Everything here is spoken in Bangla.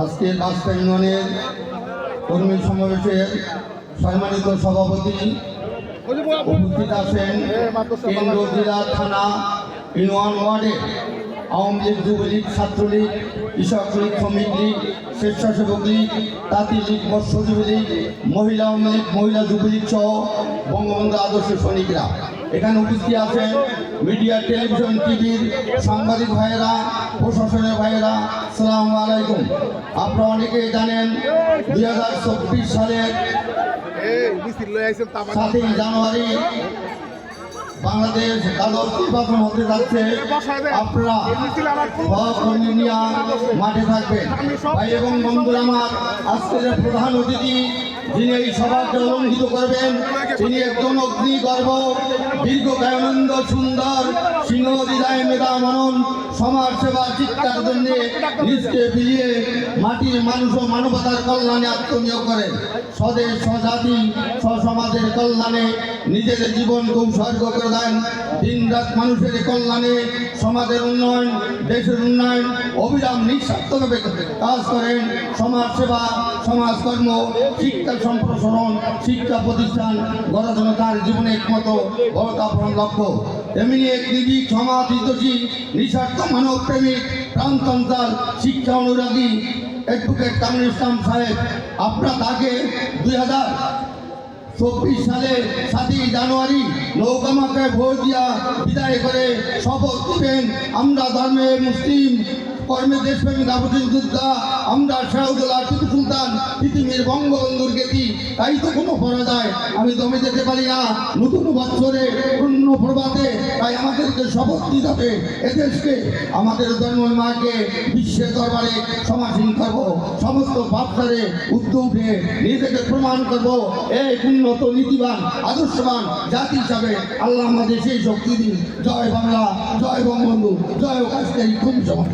আজকের বাস্তা ইউনিয়নের কর্মী সমাবেশের সম্মানিত সভাপতি উপস্থিত আছেন কেন্দ্র জেলা থানা ইউনিয়ন ওয়ার্ডে। আওয়ামী লীগ যুবলীগ ছাত্রলীগ কৃষক লীগ শ্রমিক লীগ স্বেচ্ছাসেবক লীগ তাঁতি লীগ মৎস্যজীবী লীগ মহিলা আওয়ামী লীগ মহিলা যুবলীগ সহ বঙ্গবন্ধু আদর্শ সৈনিকরা। এখানে উপস্থিত আছেন মিডিয়া টেলিভিশন টিভির সাংবাদিক ভাইয়েরা প্রশাসনের ভাইয়েরা সালাম আলাইকুম। আপনারা অনেকেই জানেন দুই হাজার চব্বিশ সালের সাতই জানুয়ারি বাংলাদেশ কালো নির্বাচন হতে যাচ্ছে। আপনারা নিয়ে মাঠে থাকবেন। ভাই এবং বন্ধুরা আমার আজকের প্রধান অতিথি যিনি এই সভাকে অলঙ্ঘিত করবেন তিনি একজন অগ্নিগর্ভ দীর্ঘ সুন্দর সিংহদিদায় মেধা মনন, সমাজ সেবা, শিক্ষার জন্য মাটির মানুষ ও মানবতার কল্যাণে আত্মনিয়োগ করেন স্বদেশ, স্বজাতি, স্বসমাজের কল্যাণে নিজের জীবনকে উৎসর্গ করে দেন। দিন রাত মানুষের কল্যাণে সমাজের উন্নয়ন, দেশের উন্নয়ন, অবিরাম নিঃস্বার্থভাবে কাজ করেন। সমাজ সেবা সমাজকর্ম শিক্ষা সম্প্রসারণ, শিক্ষা প্রতিষ্ঠান গড়ার তার জীবনে একমাত্র বড় লক্ষ্য। তেমনি এক নিবিড় সমাজ হিতশী নিঃস্বার্থ মানব প্রেমিক প্রাণতন্ত্রাল শিক্ষা অনুরাগী অ্যাডভোকেট কামরুল ইসলাম সাহেব, আপনার তাকে দুই হাজার চব্বিশ সালে সাতই জানুয়ারি নৌকামাকে ভোট দিয়া বিদায় করে শপথ দিবেন। আমরা ধর্মে মুসলিম, কর্মে দেশপ্রেমী গাবুদ্দিন যোদ্ধা আমরা শাহুদুল্লাহ টিপু সুলতান, পৃথিবীর বঙ্গবন্ধুর গেতি তাই তো কোনো পড়া যায় আমি দমে যেতে পারি না। নতুন বছরে পূর্ণ প্রভাতে তাই আমাদেরকে শপথ দিতে হবে। এদেশকে, আমাদের জন্মের মাকে বিশ্বের দরবারে সমাসীন করব। সমস্ত ভাবসারে উদ্যোগ উঠে নিজেকে প্রমাণ করব। এই উন্নত, নীতিবান, আদর্শবান জাতি হিসাবে আল্লাহ আমাদের সেই শক্তি দিন। জয় বাংলা, জয় বঙ্গবন্ধু, জয় কাশ্মীর খুব সমাজ।